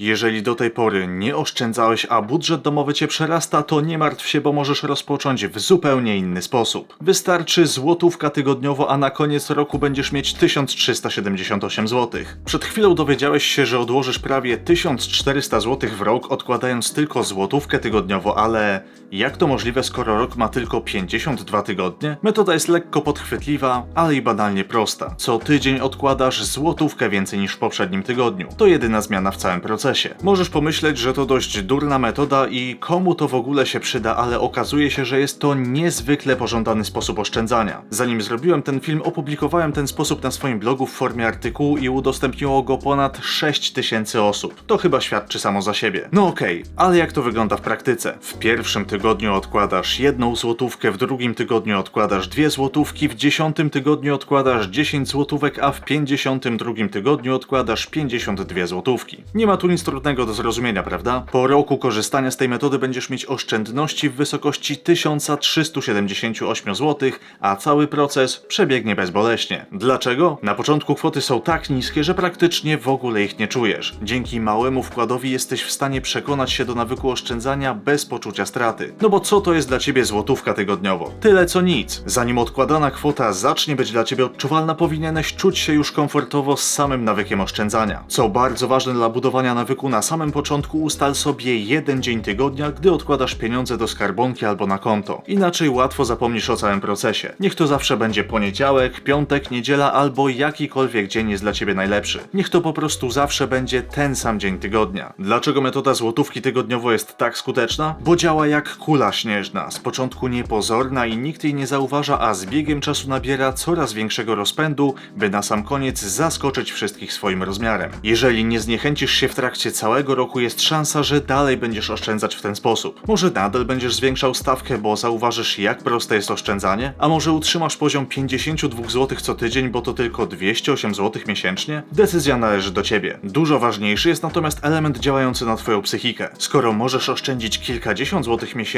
Jeżeli do tej pory nie oszczędzałeś, a budżet domowy cię przerasta, to nie martw się, bo możesz rozpocząć w zupełnie inny sposób. Wystarczy złotówka tygodniowo, a na koniec roku będziesz mieć 1378 zł. Przed chwilą dowiedziałeś się, że odłożysz prawie 1400 zł w rok, odkładając tylko złotówkę tygodniowo, ale jak to możliwe, skoro rok ma tylko 52 tygodnie? Metoda jest lekko podchwytliwa, ale i banalnie prosta. Co tydzień odkładasz złotówkę więcej niż w poprzednim tygodniu. To jedyna zmiana w całym procesie. Możesz pomyśleć, że to dość durna metoda i komu to w ogóle się przyda, ale okazuje się, że jest to niezwykle pożądany sposób oszczędzania. Zanim zrobiłem ten film, opublikowałem ten sposób na swoim blogu w formie artykułu i udostępniło go ponad 6000 osób. To chyba świadczy samo za siebie. No okej, ale jak to wygląda w praktyce? W pierwszym tygodniu odkładasz jedną złotówkę, w drugim tygodniu odkładasz dwie złotówki, w dziesiątym tygodniu odkładasz 10 złotówek, a w pięćdziesiątym drugim tygodniu odkładasz 52 złotówki. Nie ma tu nic trudnego do zrozumienia, prawda? Po roku korzystania z tej metody będziesz mieć oszczędności w wysokości 1378 zł, a cały proces przebiegnie bezboleśnie. Dlaczego? Na początku kwoty są tak niskie, że praktycznie w ogóle ich nie czujesz. Dzięki małemu wkładowi jesteś w stanie przekonać się do nawyku oszczędzania bez poczucia straty. No bo co to jest dla ciebie złotówka tygodniowo? Tyle co nic. Zanim odkładana kwota zacznie być dla ciebie odczuwalna, powinieneś czuć się już komfortowo z samym nawykiem oszczędzania. Co bardzo ważne dla budowania nawyku, na samym początku ustal sobie jeden dzień tygodnia, gdy odkładasz pieniądze do skarbonki albo na konto. Inaczej łatwo zapomnisz o całym procesie. Niech to zawsze będzie poniedziałek, piątek, niedziela albo jakikolwiek dzień jest dla ciebie najlepszy. Niech to po prostu zawsze będzie ten sam dzień tygodnia. Dlaczego metoda złotówki tygodniowo jest tak skuteczna? Bo działa jak kula śnieżna. Z początku niepozorna i nikt jej nie zauważa, a z biegiem czasu nabiera coraz większego rozpędu, by na sam koniec zaskoczyć wszystkich swoim rozmiarem. Jeżeli nie zniechęcisz się w trakcie całego roku, jest szansa, że dalej będziesz oszczędzać w ten sposób. Może nadal będziesz zwiększał stawkę, bo zauważysz jak proste jest oszczędzanie, a może utrzymasz poziom 52 zł co tydzień, bo to tylko 208 zł miesięcznie? Decyzja należy do ciebie. Dużo ważniejszy jest natomiast element działający na twoją psychikę. Skoro możesz oszczędzić kilkadziesiąt złotych miesięcznie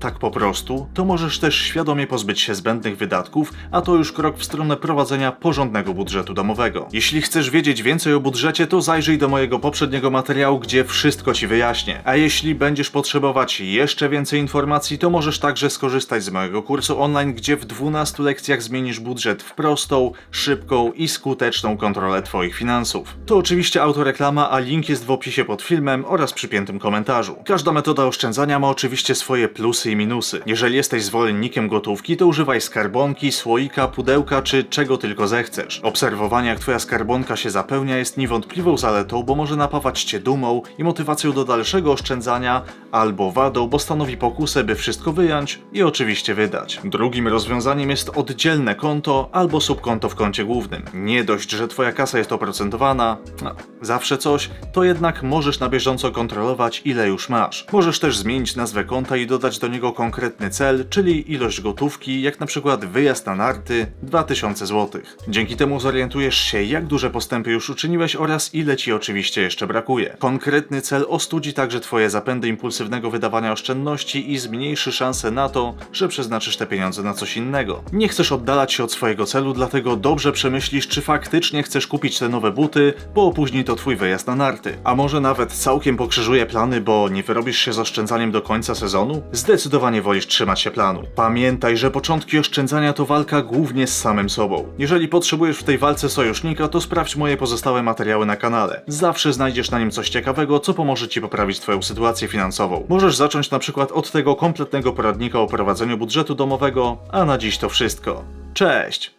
tak po prostu, to możesz też świadomie pozbyć się zbędnych wydatków, a to już krok w stronę prowadzenia porządnego budżetu domowego. Jeśli chcesz wiedzieć więcej o budżecie, to zajrzyj do mojego poprzedniego materiału, gdzie wszystko ci wyjaśnię. A jeśli będziesz potrzebować jeszcze więcej informacji, to możesz także skorzystać z mojego kursu online, gdzie w 12 lekcjach zmienisz budżet w prostą, szybką i skuteczną kontrolę Twoich finansów. To oczywiście autoreklama, a link jest w opisie pod filmem oraz przypiętym komentarzu. Każda metoda oszczędzania ma oczywiście swoje plusy i minusy. Jeżeli jesteś zwolennikiem gotówki, to używaj skarbonki, słoika, pudełka czy czego tylko zechcesz. Obserwowanie jak Twoja skarbonka się zapełnia jest niewątpliwą zaletą, bo może napawać Cię dumą i motywacją do dalszego oszczędzania, albo wadą, bo stanowi pokusę, by wszystko wyjąć i oczywiście wydać. Drugim rozwiązaniem jest oddzielne konto albo subkonto w koncie głównym. Nie dość, że Twoja kasa jest oprocentowana, no, zawsze coś, to jednak możesz na bieżąco kontrolować, ile już masz. Możesz też zmienić nazwę konta i dodać do niego konkretny cel, czyli ilość gotówki, jak na przykład wyjazd na narty 2000 zł. Dzięki temu zorientujesz się, jak duże postępy już uczyniłeś oraz ile ci oczywiście jeszcze brakuje. Konkretny cel ostudzi także Twoje zapędy impulsywnego wydawania oszczędności i zmniejszy szanse na to, że przeznaczysz te pieniądze na coś innego. Nie chcesz oddalać się od swojego celu, dlatego dobrze przemyślisz, czy faktycznie chcesz kupić te nowe buty, bo opóźni to Twój wyjazd na narty. A może nawet całkiem pokrzyżuje plany, bo nie wyrobisz się z oszczędzaniem do końca sezonu? Zdecydowanie wolisz trzymać się planu. Pamiętaj, że początki oszczędzania to walka głównie z samym sobą. Jeżeli potrzebujesz w tej walce sojusznika, to sprawdź moje pozostałe materiały na kanale. Zawsze znajdziesz na nim coś ciekawego, co pomoże Ci poprawić Twoją sytuację finansową. Możesz zacząć na przykład od tego kompletnego poradnika o prowadzeniu budżetu domowego, a na dziś to wszystko. Cześć!